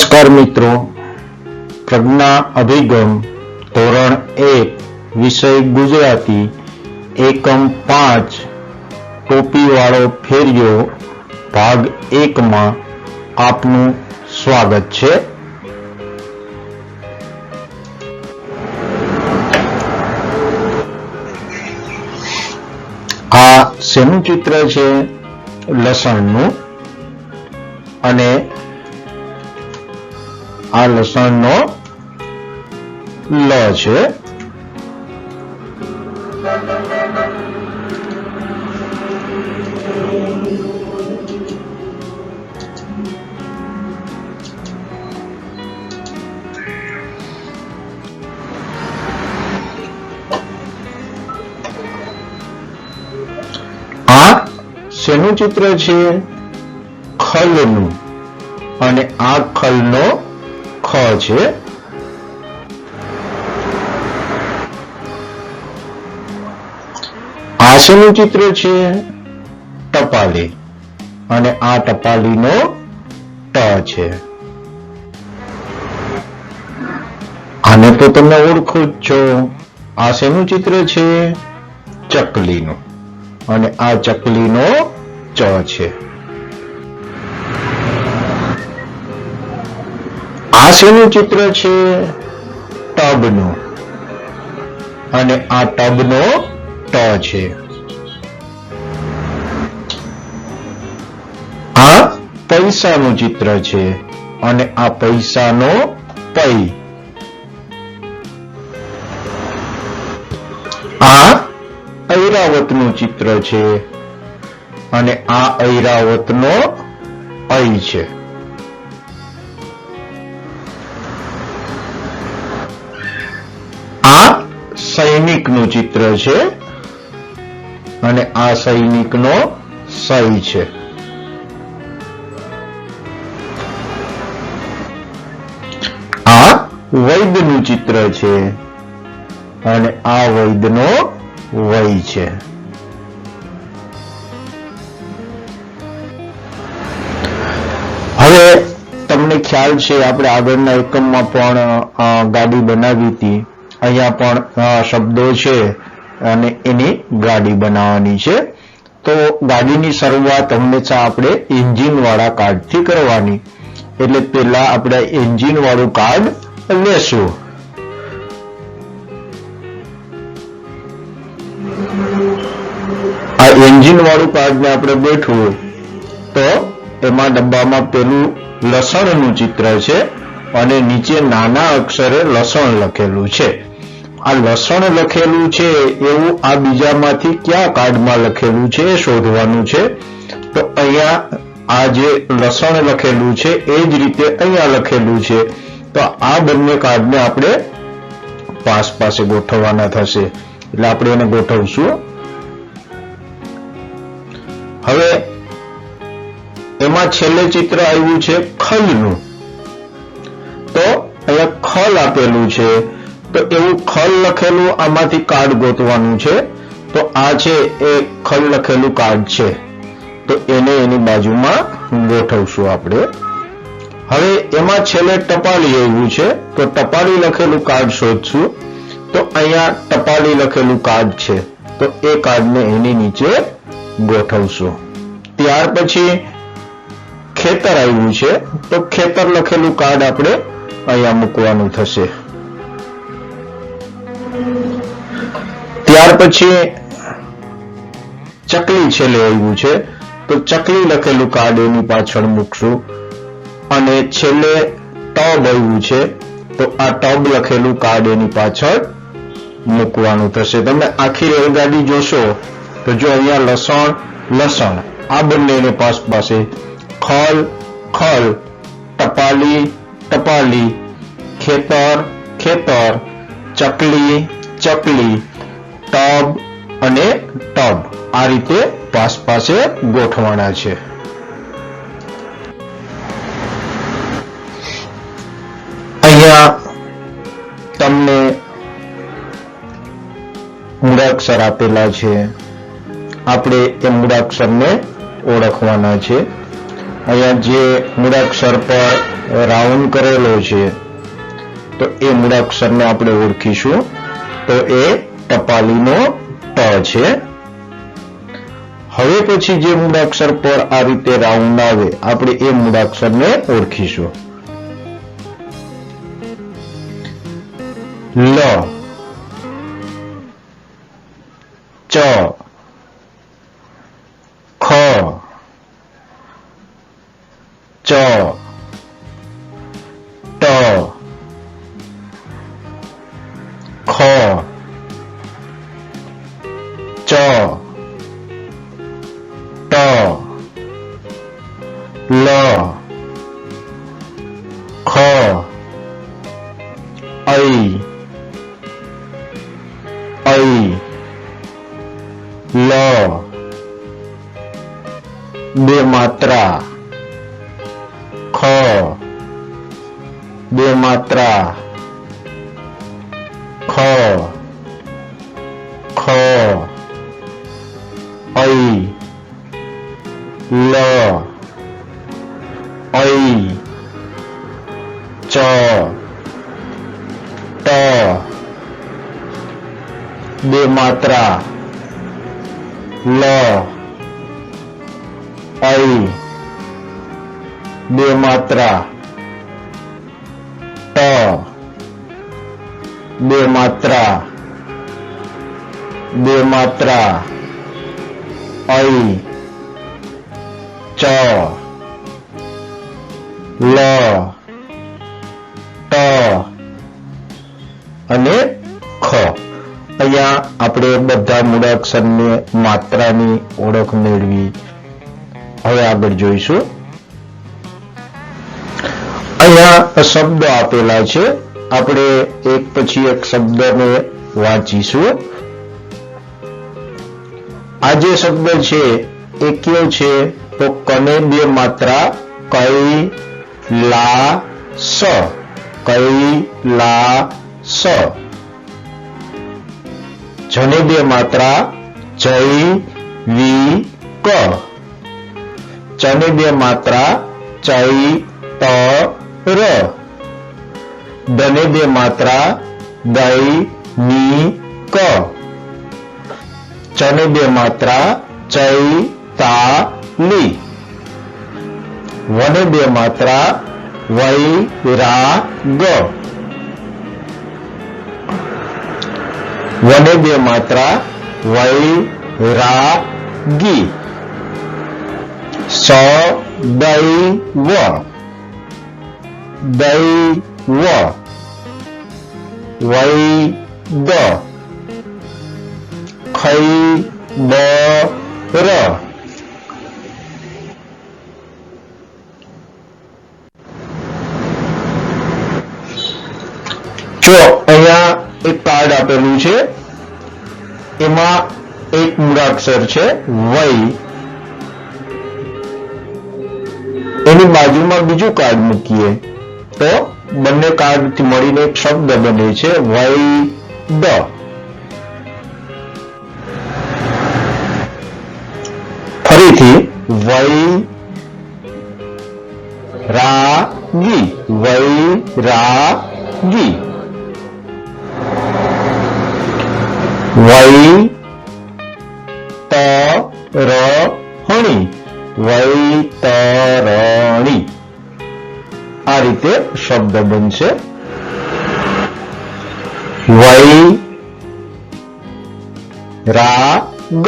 નમસ્કાર મિત્રો. પ્રજ્ઞા અભિગમ ધોરણ એક વિષય ગુજરાતી, એકમ પાંચ, ટોપીવાળો ફેરિયો, ભાગ એકમાં આપનું સ્વાગત છે. આ શેનું ચિત્ર છે? લસણનું. અને આ લસણનો લ છે. આ શેનું ચિત્ર છે? ખલનું. અને આ ખલનો ખ છે આ શેનું ચિત્ર છે ટપાલી અને આ ટપાલીનો ટ છે આને તો તમે ઓળખો જ છો આ શેનું ચિત્ર છે ચકલીનું અને આ ચકલીનો ચ છે આ ચિત્ર છે ટબનું. અને આ ટબનો ટ છે. આ પૈસાનું ચિત્ર છે અને આ પૈસાનો પૈ. આ ઐરાવતનું ચિત્ર છે અને આ ઐરાવતનો ઐ છે. સૈનિકનું ચિત્ર છે અને આ સૈનિકનો સૈ છે. આ વૈદનું ચિત્ર છે અને આ વૈદનો વય છે. હવે તમને ખ્યાલ છે, આપણે આગળના એકમમાં પણ ગાડી બનાવી હતી. અહીંયા પણ શબ્દો છે અને એની ગાડી બનાવવાની છે. તો ગાડીની શરૂઆત હંમેશા આપણે એન્જિન વાળા કાર્ડથી કરવાની. એટલે પેલા આપણે એન્જિન વાળું કાર્ડ લેશું. આ એન્જિન વાળું કાર્ડને આપણે બેઠવું તો એમાં ડબ્બામાં પેલું લસણનું ચિત્ર છે અને નીચે નાના અક્ષરે લસણ લખેલું છે. આ લસણ લખેલું છે એવું આ બીજામાંથી કયા કાર્ડમાં લખેલું છે એ શોધવાનું છે? તો અહીંયા આ જે લસણ લખેલું છે એ જ રીતે અહીંયા લખેલું છે. તો આ બંને કાર્ડને આપણે પાસ પાસે ગોઠવવાના થશે. એટલે આપણે એને ગોઠવશું હવે એમાં છેલ્લે ચિત્ર આવ્યું છે ખલનું. તો અહીંયા ખલ આપેલું છે. તો એવું ખલ લખેલું આમાંથી કાર્ડ ગોતવાનું છે, તો આ છે એ ખલ લખેલું કાર્ડ છે. તો એને એની બાજુમાં ગોઠવશું આપણે. હવે એમાં છેલ્લે ટપાલી આવ્યું છે, તો ટપાલી લખેલું કાર્ડ શોધશું. તો અહીંયા ટપાલી લખેલું કાર્ડ છે, તો એ કાર્ડને એની નીચે ગોઠવશું. ત્યાર પછી ખેતર આવ્યું છે, તો ખેતર લખેલું કાર્ડ આપણે અહીંયા મૂકવાનું થશે. ત્યાર પછી ચકલી છેલ્લે આવ્યું છે. તો ચકલી લખેલું કાર્ડ એની પાછળ મૂકશું. અને છેલ્લે ટબ આવ્યું છે. તો આ ટબ લખેલું કાર્ડ એની પાછળ મૂકવાનું થશે. તમે આખી રેલગાડી જોશો, તો જો અહીંયા લસણ લસણ, આ બંનેને પાસ પાસે ખલ ખલ, ટપાલી ટપાલી, ખેતર ખેતર, ચકલી ચકલી ટબ અને ટબ આ રીતે પાસ પાસે ગોઠવાના છે. અહીંયા તમને મૂળાક્ષર આપેલા છે. આપણે એ મૂળાક્ષરને ઓળખવાના છે. અહીંયા જે મૂળાક્ષર પર રાઉન્ડ કરેલો છે, તો એ મૂળાક્ષરને આપણે ઓળખીશું. તો એ ટપાલીનો ટ છે. હવે પછી જે મૂળાક્ષર પર આ રીતે રાઉન્ડ આવે, આપણે એ મૂળાક્ષરને ઓળખીશું. લ. ચ. ล่อคอไอไอลอด้มาตราคอด้มาตรา ચ ટ બે માત્રા લ ઐ બે માત્રા ટ બે માત્રા બે માત્રા ઐ ચ લ, ટ અને ખ. અહીંયા આપણે બધા મૂળાક્ષરને માત્રાની ઓળખ મેળવી. હવે આગળ જોઈશું. અહીંયા શબ્દ આપેલા છે. આપણે એક પછી એક શબ્દને વાંચીશું. આ જે શબ્દ છે, એ કયો છે? તો કને બે માત્રા કઈ લા સ કઈ લા સ। જને બે માત્રા જય વી, ક। ચને બે માત્રા ચૈ ત, ર। દને બે માત્રા, દઈ, ની, ક। ચને બે માત્રા ચૈ તા, લી। વને બે માત્રા વૈ રા ગ. વને બે માત્રા વૈ રા ગી. સ દૈ વ દૈ વ વૈ દ ખૈ બ ર જો અહીંયા એક કાર્ડ આપેલું છે, એમાં એક મૂળાક્ષર છે, વય. એની બાજુમાં બીજું કાર્ડ મૂકીએ, તો બંને કાર્ડથી મળીને એક શબ્દ બને છે વૈ દ ફરીથી વૈ રા ગી વૈ વૈ ત ર હણી. વૈતરણી આ રીતે શબ્દ બનશે. વૈ રાગ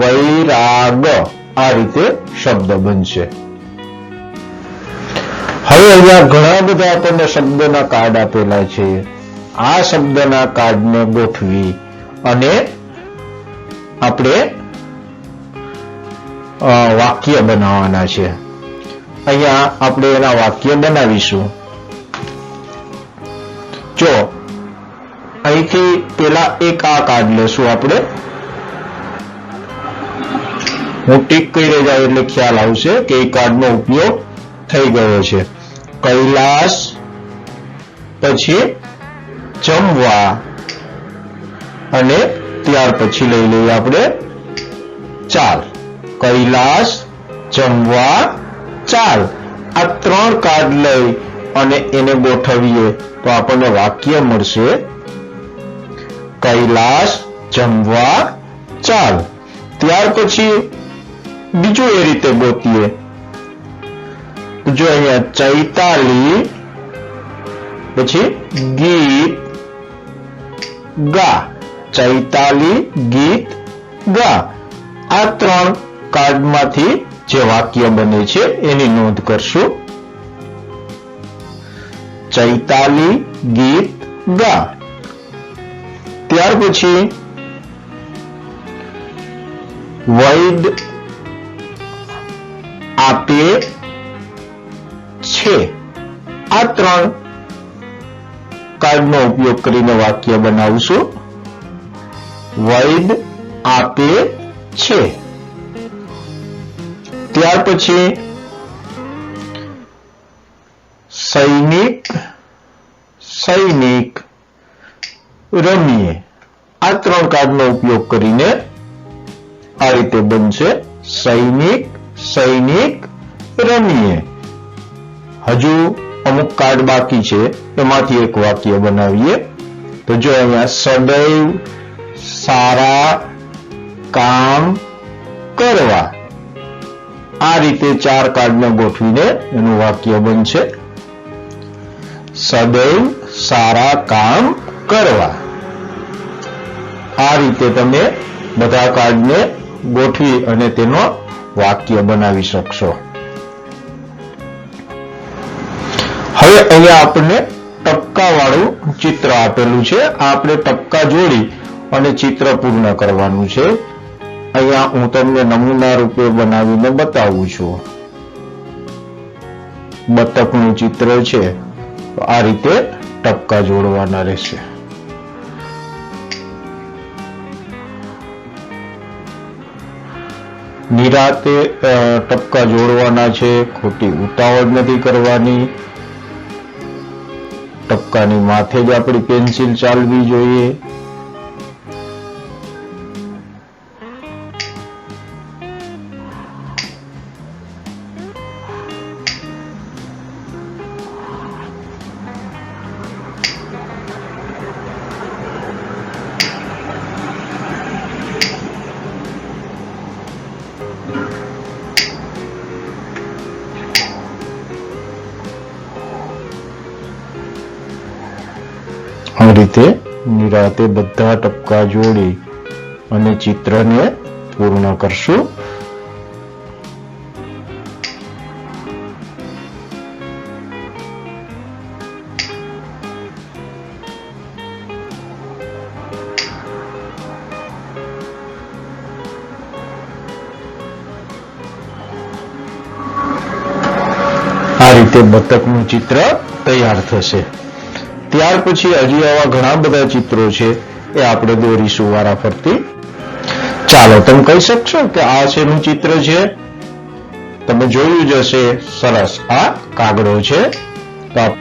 વૈરાગ આ રીતે શબ્દ બનશે. હવે અહીંયા ઘણા બધા આપણને શબ્દના કાર્ડ આપેલા છે. આ શબ્દના કાર્ડને ગોઠવી અને આપણે વાક્ય બનાવવાના છે. અહીંયા આપણે એના વાક્ય બનાવીશું. જો, અહીંથી પેલા એક આ કાર્ડ લેશું આપણે. હું ટીક કરી જાઉં એટલે ખ્યાલ આવશે કે એ કાર્ડનો ઉપયોગ થઈ ગયો છે. કૈલાસ, પછી જમવા. અને ત્યાર પછી લઈ લઈએ આપણે ચાલ. કૈલાસ, જમવા ચાર આ ત્રણ કાર્ડ લઈ અને એને ગોઠવીએ તો આપણને વાક્ય મળશે. કૈલાસ, જમવા, ચાલ. ત્યાર પછી બીજું એ રીતે ગોતીએ. જો અહીંયા ચૈતાલી, પછી ગીત, ગા. ચૈતાલી ગીત ગા. આ ત્રણ કાર્ડમાંથી જે વાક્ય બને છે એની નોંધ કરશું. ચૈતાલી ગીત ગા. ત્યાર પછી વૈદ આપે છે. આ ત્રણ કાર્ડનો ઉપયોગ કરીને વાક્ય બનાવશું. વૈદ આપે છે. ત્યાર પછી સૈનિક સૈનિક રમીએ. આ ત્રણ કાર્ડનો ઉપયોગ કરીને આ રીતે બનશે. સૈનિક સૈનિક રમીએ. હજુ અમુક કાર્ડ બાકી છે. એમાંથી એક વાક્ય બનાવીએ. તો જો અહીંયા સદૈવ સારા કામ કરવા. આ રીતે ચાર કાર્ડને ગોઠવીને એનું વાક્ય બનશે. સદૈવ સારા કામ કરવા. આ રીતે તમે બધા કાર્ડને ગોઠવી અને તેનો વાક્ય બનાવી શકશો. હવે અહીંયા આપણને ટપકા વાળું ચિત્ર આપેલું છે. આપણે ટપકા જોડી અને ચિત્ર પૂર્ણ કરવાનું છે. અહીંયા હું તમને નમૂના રૂપે બનાવીને બતાવું છું. બતકનું ચિત્ર છે. આ રીતે ટપકા જોડવાના રહેશે. નિરાતે ટપકા જોડવાના છે. ખોટી ઉતાવળ નથી કરવાની. ટપકાની માથે જ આપણી પેન્સિલ ચાલવી જોઈએ. રીતે નિરાતે બધા ટપકા જોડી અને ચિત્રને પૂર્ણ કરશું. આ રીતે બતકનું ચિત્ર તૈયાર થશે. ત્યાર પછી હજી આવા ઘણા બધા ચિત્રો છે એ આપણે દોરીશું વારા ફરતી ચાલો, તમે કહી શકશો કે આ શેનું ચિત્ર છે? તમે જોયું જ હશે, સરસ. આ કાગડો છે. તો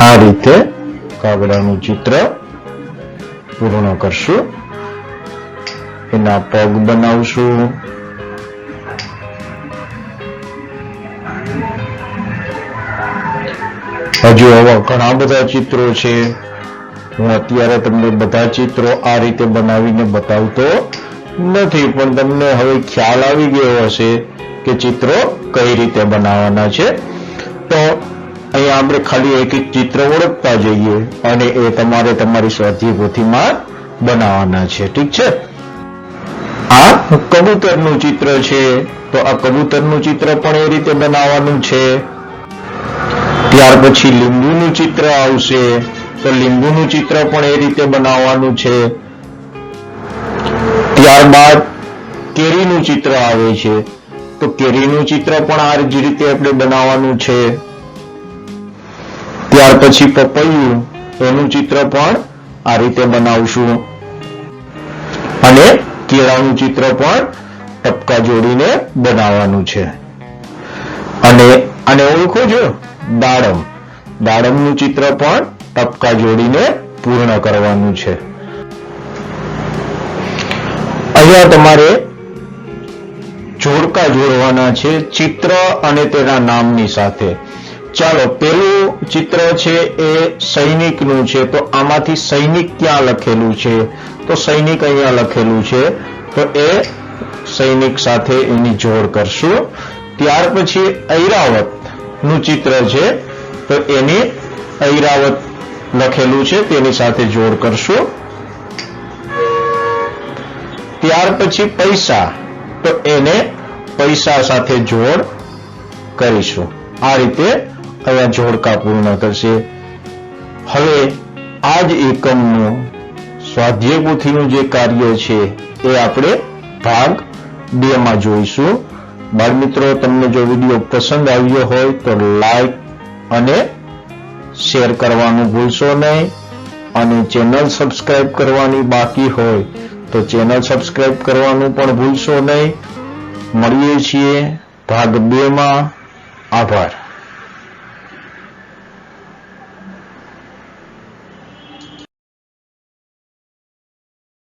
આ રીતે કાગડાનું ચિત્ર પૂર્ણ કરશું. એના પગ બનાવશું. હજુ આવા ઘણા બધા ચિત્રો છે. હું અત્યારે તમને બધા ચિત્રો આ રીતે બનાવીને બતાવતો નથી, પણ તમને હવે ખ્યાલ આવી ગયો હશે કે ચિત્રો કઈ રીતે બનાવવાના છે. તો આપણે ખાલી એક એક ચિત્ર ઓળખતા જઈએ અને એ તમારે તમારી સ્વાધ્યાય પોથીમાં બનાવવાના છે. ઠીક છે? આ કબૂતરનું ચિત્ર છે. તો આ કબૂતરનું ચિત્ર પણ એ રીતે બનાવવાનું છે. ત્યાર પછી લીંબુનું ચિત્ર આવશે. તો લીંબુનું ચિત્ર પણ એ રીતે બનાવવાનું છે. ત્યારબાદ કેરીનું ચિત્ર આવે છે. તો કેરીનું ચિત્ર પણ આ જ રીતે આપણે બનાવવાનું છે. ત્યાર પછી પપૈયું, એનું ચિત્ર પણ આ રીતે બનાવશું. અને કેળાનું ચિત્ર પણ ટપકા જોડીને બનાવવાનું છે. અને આને ઓળખો છો, દાડમ. દાડમનું ચિત્ર પણ ટપકા જોડીને પૂર્ણ કરવાનું છે. અહીંયા તમારે જોડકા જોડવાના છે ચિત્ર અને તેના નામની સાથે. ચાલો, પેલું ચિત્ર છે એ સૈનિકનું છે, તો આમાંથી સૈનિક ક્યાં લખેલું છે? તો સૈનિક અહીંયા લખેલું છે, તો એ સૈનિક સાથે એની જોડ કરશું. ત્યાર પછી ઐરાવતનું ચિત્ર છે, તો એની ઐરાવત લખેલું છે, તેની સાથે જોડ કરશું. ત્યાર પછી પૈસા, તો એને પૈસા સાથે જોડ કરીશું. આ રીતે અહીંયા જોડકા પૂર્ણ કરશે. હવે આ જ એકમનું સ્વાધ્યાય પોથીનું જે કાર્ય છે એ આપણે ભાગ બે માં જોઈશું. બાળમિત્રો, તમને જો વીડિયો પસંદ આવ્યો હોય તો લાઈક અને શેર કરવાનું ભૂલશો નહીં. અને ચેનલ સબસ્ક્રાઇબ કરવાની બાકી હોય તો ચેનલ સબસ્ક્રાઇબ કરવાનું પણ ભૂલશો નહીં. મળીએ છીએ ભાગ બે માં આભાર.